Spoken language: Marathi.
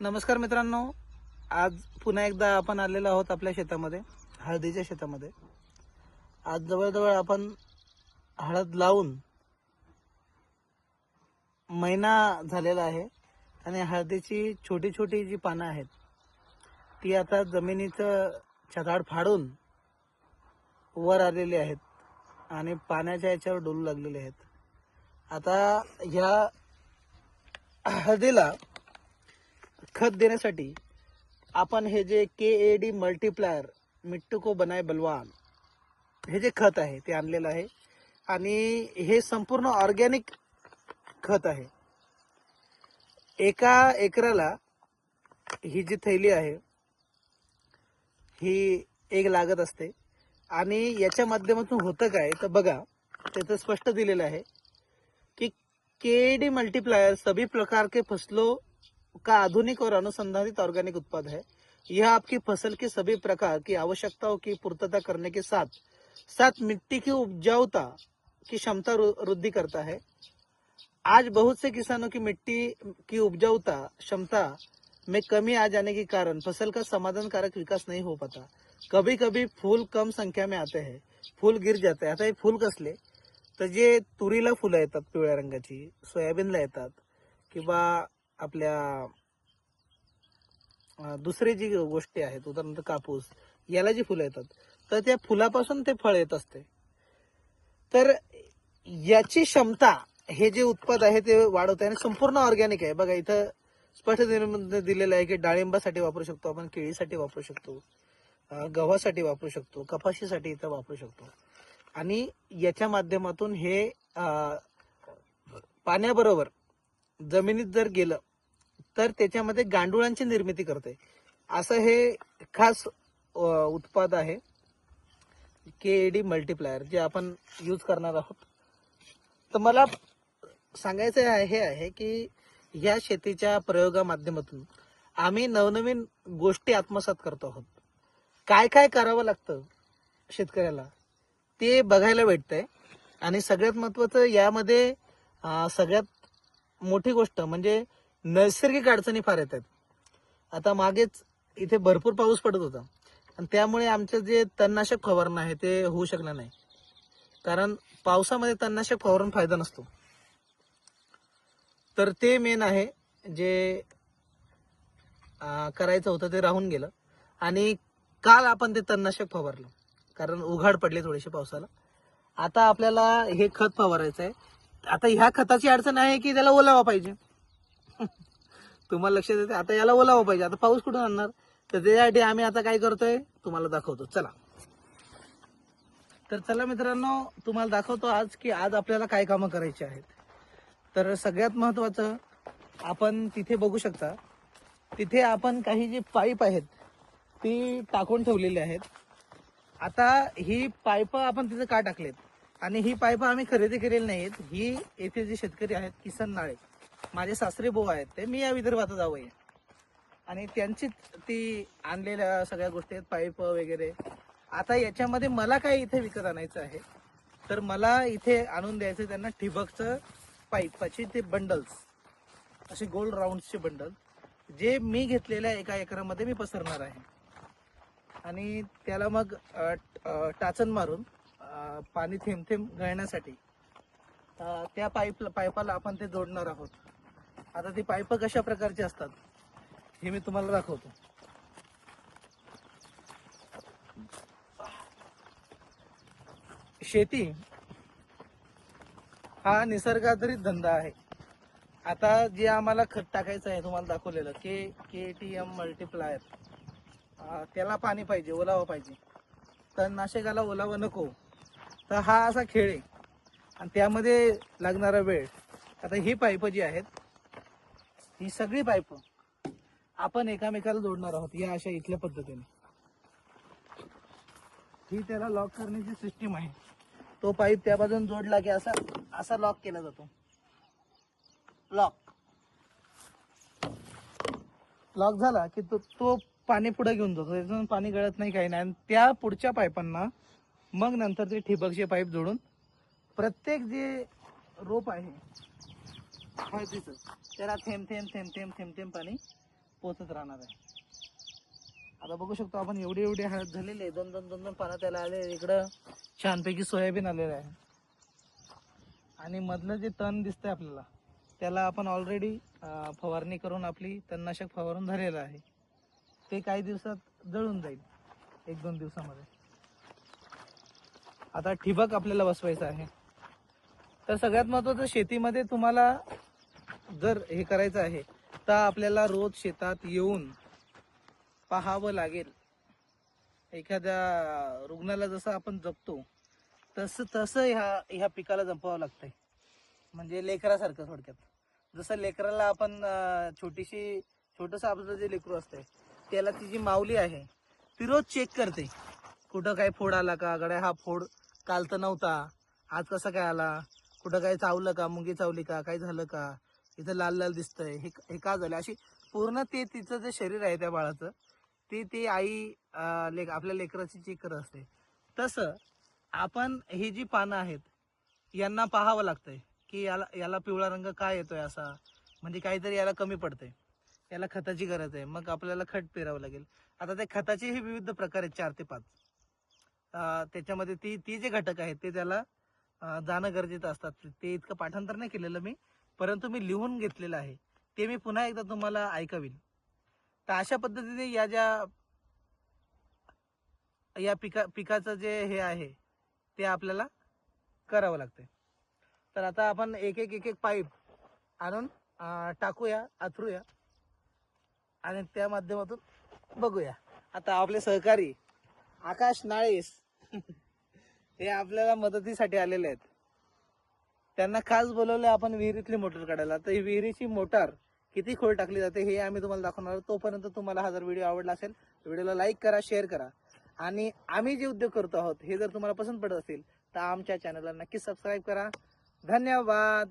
नमस्कार मित्रांनो. आज पुन्हा एकदा आपण आलेलो आहोत आपल्या शेतामध्ये हळदीच्या शेतामध्ये. आज जवळजवळ आपण हळद लावून महिना झालेला आहे आणि हळदीची छोटी छोटी जी पानं आहेत ती आता जमिनीचं छताड फाडून वर आलेली आहेत आणि पाण्याच्या याच्यावर डोलू लागलेले आहेत. आता ह्या हळदीला खत देण्यासाठी आपण हे जे के ए डी मल्टीप्लायर मिट्टू को बनाय बलवान हे जे खत आहे ते आणलेलं आहे. आणि हे संपूर्ण ऑर्गॅनिक खत आहे. एका एकराला ही जी थैली आहे ही एक लागत असते. आणि याच्या माध्यमातून होतं काय? तर बघा त्याचं स्पष्ट दिलेलं आहे कि के डी मल्टीप्लायर सभी प्रकार के फसलों का आधुनिक और अनुसंधानित ऑर्गेनिक उत्पाद है। यह आपकी फ़सल के सभी प्रकार की आवश्यकताओं की पूर्तता करने के साथ साथ मिट्टी की उपजाऊता की क्षमता वृद्धि करता है। आज बहुत से किसानों की मिट्टी की उपजाऊता क्षमता में कमी आ जाने के कारण फ़सल का समाधानकारक विकास नहीं हो पाता। कभी कभी फूल कम संख्या में आते हैं, फूल गिर जाते हैं, आता हे फूल कसले तर जे तुरीला फुलं येतात, पिवळ्या रंगाची, सोयाबीनला येतात, किंवा आपल्या दुसरी जी गोष्टी आहेत उदाहरणार्थ कापूस याला जी फुलं येतात तर त्या फुलापासून ते फळ येत असते. तर याची क्षमता हे जे उत्पाद आहे ते वाढवते आणि संपूर्ण ऑर्गॅनिक आहे. बघा इथं स्पष्ट दिले- दिलेलं आहे की डाळिंबासाठी वापरू शकतो आपण केळीसाठी वापरू शकतो गव्हासाठी वापरू शकतो कपाशीसाठी इथं वापरू शकतो. आणि याच्या माध्यमातून हे पाण्याबरोबर जमिनीत जर गेलं तर त्याच्यामध्ये गांडुळांची निर्मिती करते असं हे खास उत्पाद आहे. के डी मल्टीप्लायर जे आपण यूज करणार आहोत. तर मला सांगायचं आहे हे आहे की या शेतीच्या प्रयोगा माध्यमातून आम्ही नवनवीन गोष्टी आत्मसात करतो आहोत. काय काय करावं लागतं शेतकऱ्याला ते बघायला भेटतंय. आणि सगळ्यात महत्वाचं यामध्ये सगळ्यात मोठी गोष्ट म्हणजे नैसर्गिक अडचणी फार येतात. आता मागेच इथे भरपूर पाऊस पडत होता. आणि त्यामुळे आमचं जे तणनाशक फवारणं आहे ते होऊ शकलं नाही. कारण पावसामध्ये तणनाशक फवारून फायदा नसतो. तर ते मेन आहे जे करायचं होतं ते राहून गेलं. आणि काल आपण ते तणनाशक फवारलं. कारण उघाड पडले थोडेसे पावसाला. आता आपल्याला हे खत फवारायचं आहे आता ह्या खताची अडचण आहे की त्याला ओलावा पाहिजे. तुम्हाला लक्षात येते आता याला ओलावा पाहिजे. आता पाऊस कुठून आणणार? तर त्याच्यासाठी आम्ही आता काय करतोय? तुम्हाला दाखवतो. चला. तर चला मित्रांनो तुम्हाला दाखवतो आज की आज आपल्याला काय कामं करायची आहेत. तर सगळ्यात महत्वाचं आपण तिथे बघू शकता. तिथे आपण काही जी पाईप आहेत ती टाकून ठेवलेली आहेत. आता ही पाईप आपण तिथे का टाकलेत? आणि ही पाईप आम्ही खरेदी केलेली नाहीत. ही येथे जे शेतकरी आहेत किसन नाळे. माझे सासरे भाऊ आहेत ते मी या विदर्भात जावं आहे. आणि त्यांची ती आणलेल्या सगळ्या गोष्टी आहेत पाईप वगैरे. आता याच्यामध्ये मला काय इथे विकत आणायचं आहे. तर मला इथे आणून द्यायचं त्यांना ठिबकचं पाईपाची ते बंडल्स असे गोल राऊंडचे बंडल जे मी घेतलेल्या एका एकरामध्ये मी पसरणार आहे. आणि त्याला मग टाचन मारून पाणी थेंब थेंब गळण्यासाठी त्या पाईप पाईपाला आपण ते जोडणार आहोत. आता ती पाईप कशा प्रकारची असतात हे मी तुम्हाला दाखवतो. शेती हा निसर्गाधारित धंदा आहे. आता जे आम्हाला खत टाकायचं आहे तुम्हाला दाखवलेलं K K T M multiplier त्याला पाणी पाहिजे ओलावा पाहिजे. तर नाशिकाला ओलावा नको. तर हा असा खेळ आहे. आणि त्यामध्ये लागणारा वेळ. आता ही पाईप जी आहेत ही सगळी पाईप आपण एकामेकाला जोडणार आहोत या अशा इथल्या पद्धतीने. ही त्याला लॉक करण्याची सिस्टीम आहे. तो पाईप त्या बाजून जोडला की असा असा लॉक केला जातो. लॉक लॉक झाला की तो तो पाणी पुढे घेऊन जातो. त्याच्यातून पाणी गळत नाही काही नाही. आणि त्या पुढच्या पाईपांना मग नंतर ते ठिबकचे पाईप जोडून प्रत्येक जे रोप आहे हळदीचं त्याला थेंब थेंब थेंब थेंब थेंब थेंब पाणी पोचत राहणार आहे. आता बघू शकतो आपण एवढे एवढे हळद झालेले आहे. दोन दोन दोन दोन पानं त्याला आले इकडं छानपैकी सोयाबीन आलेलं आहे. आणि मधलं जे तण दिसतंय आपल्याला त्याला आपण ऑलरेडी फवारणी करून आपली तणनाशक फवारून झालेलं आहे. ते काही दिवसात जळून जाईल एक दोन दिवसामध्ये. आता ठिबक आपल्याला बसवायचं आहे. तर सगळ्यात महत्वाचं शेतीमध्ये तुम्हाला जर हे करायचं आहे तर आपल्याला रोज शेतात येऊन पाहावं लागेल. एखाद्या रुग्णाला जसं आपण जपतो तसं तसं ह्या ह्या पिकाला जपावं लागतंय. म्हणजे लेकरासारखं थोडक्यात. जसं लेकराला आपण छोटीशी छोटस आपलं जे लेकरू असतंय त्याला ती जी माऊली आहे ती रोज चेक करते. कुठं काय फोड आला का? गड्या हा फोड काल तर नव्हता. आज कसा काय आला? कुठं काय चावलं का? मुंगी चावली का? काय झालं का? इथं लाल लाल दिसतंय. हे हे का झालं? अशी पूर्ण ते तिचं जे शरीर आहे त्या बाळाचं ते ती आई लेक आपल्या लेकराची चेक करत असते. तसं आपण ही जी पानं आहेत यांना पाहावं लागतंय की याला याला पिवळा रंग का येतोय असा? म्हणजे काहीतरी याला कमी पडतंय. याला खताची गरज आहे. मग आपल्याला खत पेरावं लागेल. आता त्या खताचेही विविध प्रकार आहेत चार ते पाच. त्याच्यामध्ये ती ती जे घटक आहेत ते त्याला जाणं गरजेचं असतात. ते इतकं पाठांतर नाही केलेलं मी परंतु मी लिहून घेतलेलं आहे. ते मी पुन्हा एकदा तुम्हाला ऐकवील तर अशा पद्धतीने या ज्या या पिका पिकाचं जे हे आहे ते आपल्याला करावं लागतंय. तर आता आपण एक एक एक एक पाईप आणून टाकूया आथरूया आणि त्या माध्यमातून बघूया. आता आपले सहकारी आकाश नाळेस हे आपल्याला मदतीसाठी आलेले आहेत. त्यांना खास बोलवलं आपण विहिरीतली मोटर काढायला. तर ही विहिरीची मोटार किती खोल टाकली जाते हे आम्ही तुम्हाला दाखवणार आहोत. तोपर्यंत तुम्हाला हा जर व्हिडिओ आवडला असेल व्हिडिओला लाईक करा शेअर करा. आणि आम्ही जे उद्योग करतो आहोत हे जर तुम्हाला पसंत पडत असेल तर आमच्या चॅनलला नक्कीच सबस्क्राईब करा. धन्यवाद!